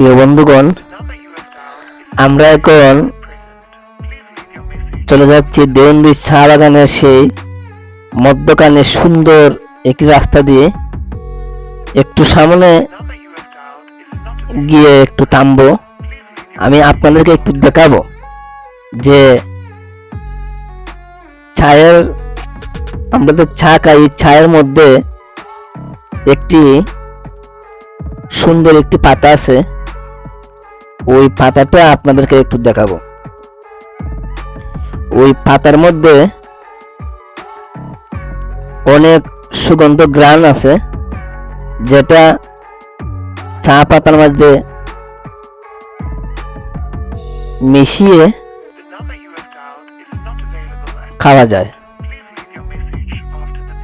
প্রিয় বন্ধুগণ, আমরা এখন চলে যাচ্ছি দেওয়ন্দি চা বাগানের সেই মধ্যখানে সুন্দর একটি রাস্তা দিয়ে। একটু সামনে গিয়ে একটু থামবো। আমি আপনাদেরকে একটু দেখাবো যে ছায়ের আমরা তো চা খাই ছায়ের মধ্যে একটি সুন্দর একটি পাতা আছে। ওই পাতাটা আপনাদেরকে একটু দেখাবো। ওই পাতার মধ্যে অনেক সুগন্ধ গ্রান আছে, যেটা চা পাতার মধ্যে মিশিয়ে খাওয়া যায়।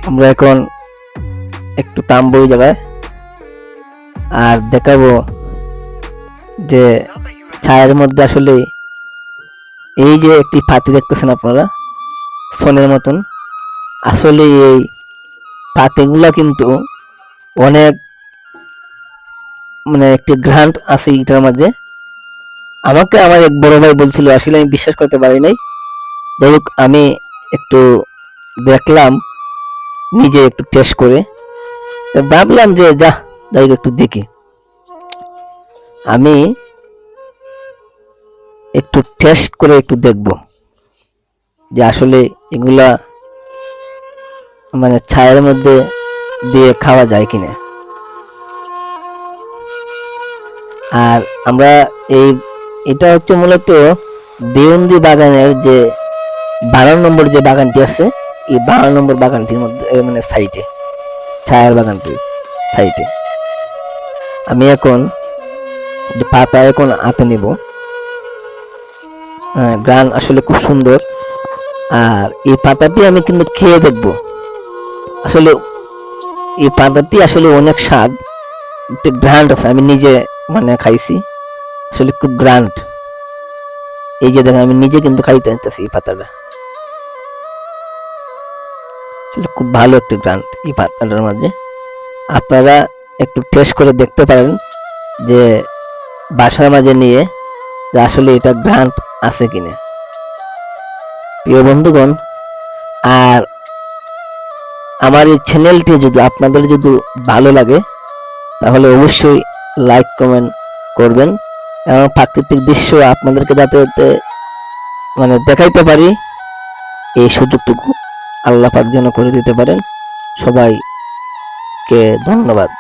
আমরা এখন একটু ওই জায়গায় আর দেখাবো যে ছায়ের মধ্যে আসলে এই যে একটি পাতি দেখতেছেন আপনারা, সোনের মতন, আসলে এই পাতিগুলো কিন্তু অনেক মানে একটি গ্রান্ট আছে এটার মাঝে। আমাকে আমার এক বড় ভাই বলছিল, আসলে আমি বিশ্বাস করতে পারি নাই। যাই আমি একটু দেখলাম, নিজে একটু টেস্ট করে। ভাবলাম যে, যা, যাই একটু দেখি। আমি একটু টেস্ট করে একটু দেখব। যে আসলে এগুলা মানে ছায়ের মধ্যে দিয়ে খাওয়া যায় কিনা। আর আমরা এই, এটা হচ্ছে মূলত দেওন্দি বাগানের যে বারো নম্বর যে বাগানটি আছে, এই বারো নম্বর বাগানটির মধ্যে মানে সাইডে ছায়ার বাগানটির সাইডে আমি এখন, পাতা এখন হাতে নিব। গ্রান আসলে খুব সুন্দর। আর এই পাতাটি আমি কিন্তু খেয়ে দেখব। আসলে এই পাতাটি আসলে অনেক স্বাদ। একটু গ্রান্ড আছে, আমি নিজে মানে খাইছি। আসলে খুব গ্রান্ড এই যে দেখেন, আমি নিজে কিন্তু খাইতে আনতেছি এই পাতাটা। আসলে খুব ভালো একটু গ্রান্ড এই পাতাটার মাঝে। আপনারা একটু টেস্ট করে দেখতে পারেন যে বাসার মাঝে নিয়ে যে আসলে এটা গ্রান্ট আছে কিনা? প্রিয় বন্ধুগণ, আর আমার এই চ্যানেলটি যদি আপনাদের যদি ভালো লাগে, তাহলে অবশ্যই লাইক কমেন্ট করবেন এবং প্রাকৃতিক দৃশ্য আপনাদেরকে যাতে যাতে মানে দেখাইতে পারি, এই সুযোগটুকু আল্লাহ পাক যেন করে দিতে পারেন। সবাইকে ধন্যবাদ।